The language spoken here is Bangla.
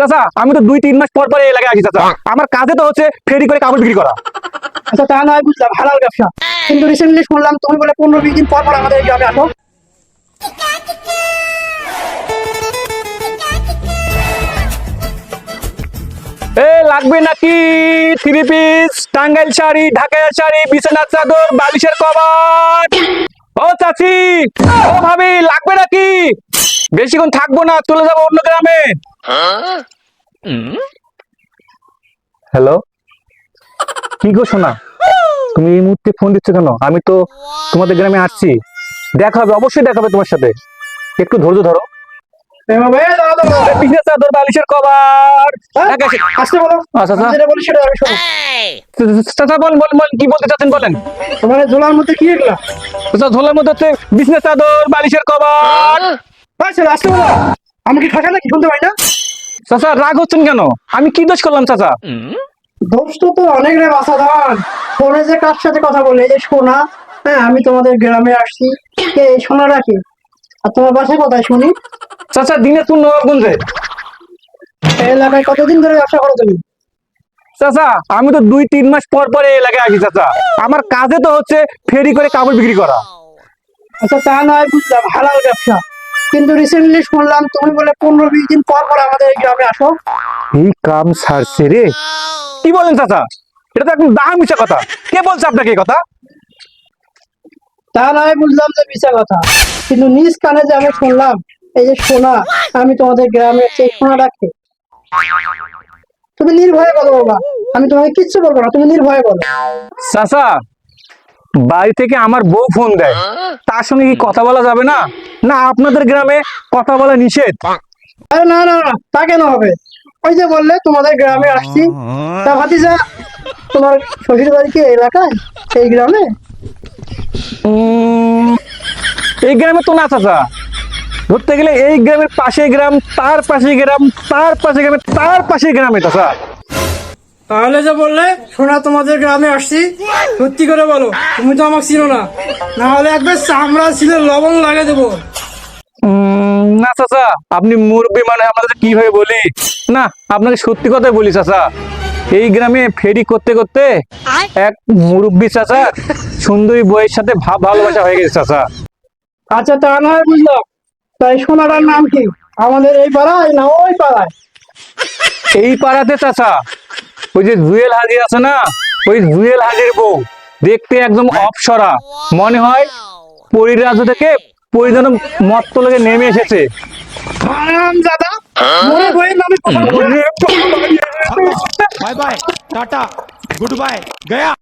চাচা আমি তো দুই তিন মাস পর পর এলাকায় আসি চাচা। আমার কাজে তো হচ্ছে ফেরি করে কাপড় বিক্রি করা। আচ্ছা তা নয় বুঝলাম হালাল ব্যবসা। কিন্তু রিসেন্টলি শুনলাম তুমি বলে পনেরো বিশ দিন পর পর আমাদের এই গ্রামে আসো। এ লাগবে নাকি থ্রি পিস টাঙ্গাইল শাড়ি ঢাকাইয়া শাড়ি বিছানার চাদর বালিশের কভার? ও চাচি ও ভাবি লাগবে নাকি? বেশিক্ষণ থাকব না চলে যাব অন্য গ্রামে। হ্যালো কি গো শোনা তুমি এই মুহূর্তে ফোন দিচ্ছ কেন? আমি তো তোমাদের গ্রামে আসছি। দেখা হবে অবশ্যই দেখা হবে তোমার সাথে। একটু ধৈর্য ধরো। হ্যাঁ? কি বলতে চাচ্ছেন বলেন। তোমার ঝোলার মধ্যে কি এগুলা? ঝোলার মধ্যে হচ্ছে চাদর বালিশের কভার। ভাই আসতে বলো। আমি কি ঠকা নাকি শুনতে পাই না? চাচা রাগ হচ্ছেন কেন? আমি কি দোষ করলাম চাচা? দোষ তো তো অনেক রে অসাধারণ ফোনে যে কার সাথে কথা বলে এই যে সোনা হ্যাঁ আমি তোমাদের গ্রামে আসছি। কে এই সোনাটা কি? আর তোমার বাসায় কোথায় শুনি? চাচা দিনাজপুর নবাবগঞ্জে। এই এলাকায় কতদিন ধরে ব্যবসা করো তুমি? চাচা আমি তো দুই তিন মাস পর পর এই এলাকায় আসি চাচা। আমার কাজে তো হচ্ছে ফেরি করে কাপড় বিক্রি করা। আচ্ছা তা নয় বুঝলাম হালাল ব্যবসা। কিন্তু রিসেন্টলি শুনলাম তুমি বলে পনেরো বিশ দিন পর পর আমাদের এই গ্রামে আসো। এই কাম সারছে রে। কি বলেন চাচা? এটা তো একদম দাম মিশা কথা। কে বলছে আপনাকে এই কথা? তা নয় বুঝলাম যে মিশা কথা। কিন্তু নিজ কানে যে আমি শুনলাম এই যে সোনা আমি তোমাদের গ্রামে সেই সোনা রাখি তুমি নির্ভয়ে বলো বাবা। আমি তোমাকে কিচ্ছু বলব না তুমি নির্ভয়ে বলো। চাচা বাড়ি থেকে আমার বউ ফোন দেয়। তার সঙ্গে কি কথা বলা যাবে না? না, আপনাদের গ্রামে কথা বলা নিষেধ। আরে না না না, তা কেন হবে? ওই যে বললে, তোমাদের গ্রামে আসছি। তা ভাতিজা, তোমার শ্বশুর বাড়ি কি এলাকায়? এই গ্রামে? এই গ্রামে তো না, চাচা। ধরতে গেলে এই গ্রামের পাশে গ্রাম, তার পাশে গ্রাম, তার পাশে গ্রামে, তার পাশে গ্রামে, চাচা। তাহলে যে বললে সোনা তোমাদের গ্রামে আসছি। সত্যি করে বলো তুমি তো আমাকে চিনো না। না হলে একবার চামড়া ছিল লবণ লাগিয়ে দেবো। উম, না চাচা আপনি মুরব্বী মানে আপনাদের কীভাবে বলি? না আপনাকে সত্যি কথাই বলি চাচা। এই গ্রামে ফেরি করতে করতে এক মুরব্বী চাচা সুন্দরী বইয়ের সাথে ভাব ভালোবাসা হয়ে গেছে চাচা। আচ্ছা তা নয় বুঝলাম। তাই সোনাটার নাম কি? আমাদের এই পাড়ায় না ওই পাড়ায়? এই পাড়াতে চাচা ওই যে জুয়েল হাজির আছে না ওই জুয়েল হাজির বউ। দেখতে একদম অপসরা। মনে হয় পরিরাজ থেকে পরিজন মত্ত লেগে নেমে এসেছে। Tata good bye Gaya.